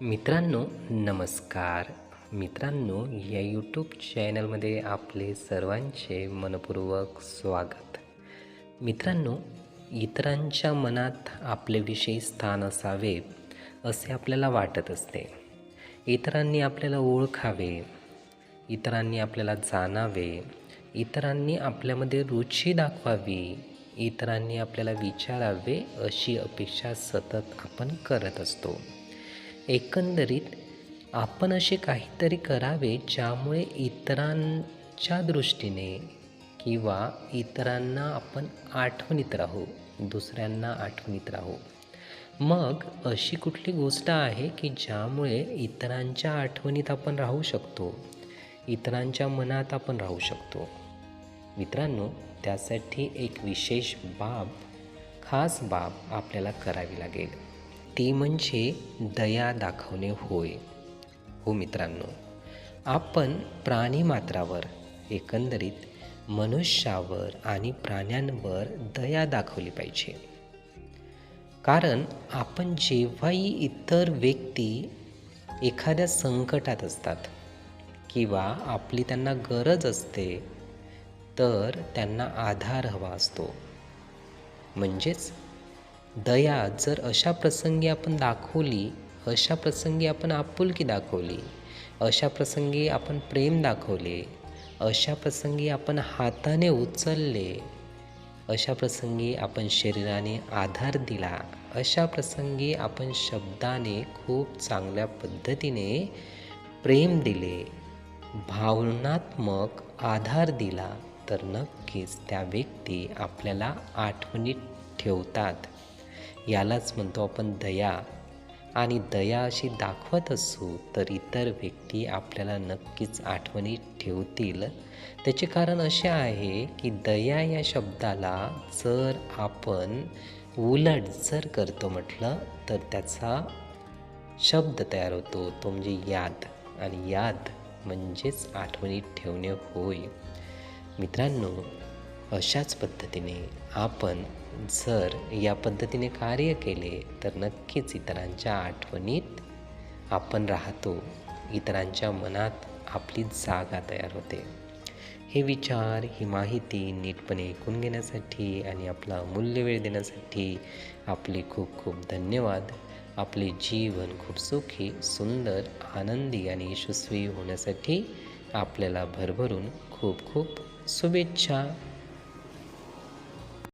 मित्रांनो नमस्कार. मित्रांनो या यूट्यूब चॅनलमध्ये आपले सर्वांचे मनपूर्वक स्वागत. मित्रांनो इतरांच्या मनात आपल्याविषयी स्थान असावे असे आपल्याला वाटत असते. इतरांनी आपल्याला ओळखावे इतरांनी आपल्याला जाणावे इतरांनी आपल्यामध्ये रुची दाखवावी इतरांनी आपल्याला विचारावे अशी अपेक्षा सतत आपण करत असतो. एकंदरीत आपण असे काहीतरी करावे ज्यामुळे इतरांच्या दृष्टीने किंवा इतरांना आपण आठवणीत राहू दुसऱ्यांना आठवणीत राहू. मग अशी कुठली गोष्ट आहे की ज्यामुळे इतरांच्या आठवणीत आपण राहू शकतो इतरांच्या मनात आपण राहू शकतो? मित्रांनो त्यासाठी एक विशेष बाब खास बाब आपल्याला करावी लागेल. ती म्हणजे दया दाखवणे होय. हो मित्रांनो आपण प्राणीमात्रावर एकंदरीत मनुष्यावर आणि प्राण्यांवर दया दाखवली पाहिजे. कारण आपण जेव्हाही इतर व्यक्ती एखाद्या संकटात असतात किंवा आपली त्यांना गरज असते तर त्यांना आधार हवा असतो. म्हणजेच दया जर अशा प्रसंगी आपण दाखवली अशा प्रसंगी आपण आपुलकी दाखवली अशा प्रसंगी आपण प्रेम दाखवले अशा प्रसंगी आपण हाताने उचलले अशा प्रसंगी आपण शरीराने आधार दिला अशा प्रसंगी आपण शब्दाने खूप चांगल्या पद्धतीने प्रेम दिले भावनात्मक आधार दिला तर नक्कीच त्या व्यक्ती आपल्याला आठवणीत ठेवतात. यालाच म्हणतो आपण दया. आणि दया अशी दाखवत असू तर इतर व्यक्ती आपल्याला नक्कीच आठवणीत ठेवतील. त्याचे कारण असे आहे की दया या शब्दाला जर आपण उलट जर करतो म्हटलं तर त्याचा शब्द तयार होतो. तो म्हणजे याद. आणि याद म्हणजेच आठवणीत ठेवणे होय. मित्रांनो अशाच पद्धतीने आपण जर या पद्धतीने कार्य केले तर नक्कीच इतरांच्या आठवणीत आपण राहतो. इतरांच्या मनात आपली जागा तयार होते. हे विचार ही माहिती नीटपणे ऐकून घेण्यासाठी आणि आपला अमूल्य वेळ देण्यासाठी आपले खूप खूप धन्यवाद. आपले जीवन खूप सुखी सुंदर आनंदी आणि यशस्वी होण्यासाठी आपल्याला भरभरून खूप खूप शुभेच्छा.